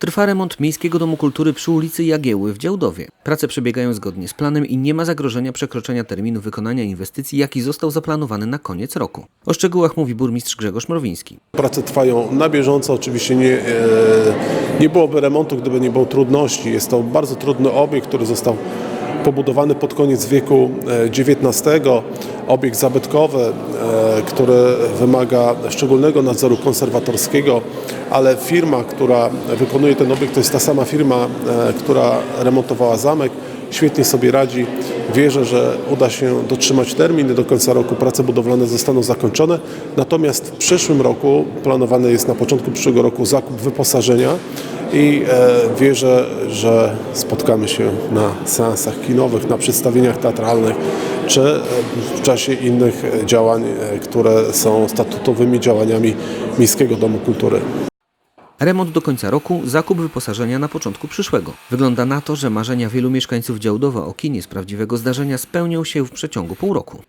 Trwa remont Miejskiego Domu Kultury przy ulicy Jagieły w Działdowie. Prace przebiegają zgodnie z planem i nie ma zagrożenia przekroczenia terminu wykonania inwestycji, jaki został zaplanowany na koniec roku. O szczegółach mówi burmistrz Grzegorz Mrowiński. Prace trwają na bieżąco. Oczywiście nie, e, nie byłoby remontu, gdyby nie było trudności. Jest to bardzo trudny obiekt, który został pobudowany pod koniec wieku e, XIX. Obiekt zabytkowy, e, który wymaga szczególnego nadzoru konserwatorskiego, ale firma, która wykonuje ten obiekt, to jest ta sama firma, e, która remontowała zamek. Świetnie sobie radzi. Wierzę, że uda się dotrzymać termin. Do końca roku prace budowlane zostaną zakończone. Natomiast w przyszłym roku planowany jest na początku przyszłego roku zakup wyposażenia i e, wierzę, że spotkamy się na seansach kinowych, na przedstawieniach teatralnych czy e, w czasie innych działań, e, które są statutowymi działaniami Miejskiego Domu Kultury. Remont do końca roku, zakup wyposażenia na początku przyszłego. Wygląda na to, że marzenia wielu mieszkańców Działdowa o kinie z prawdziwego zdarzenia spełnią się w przeciągu pół roku.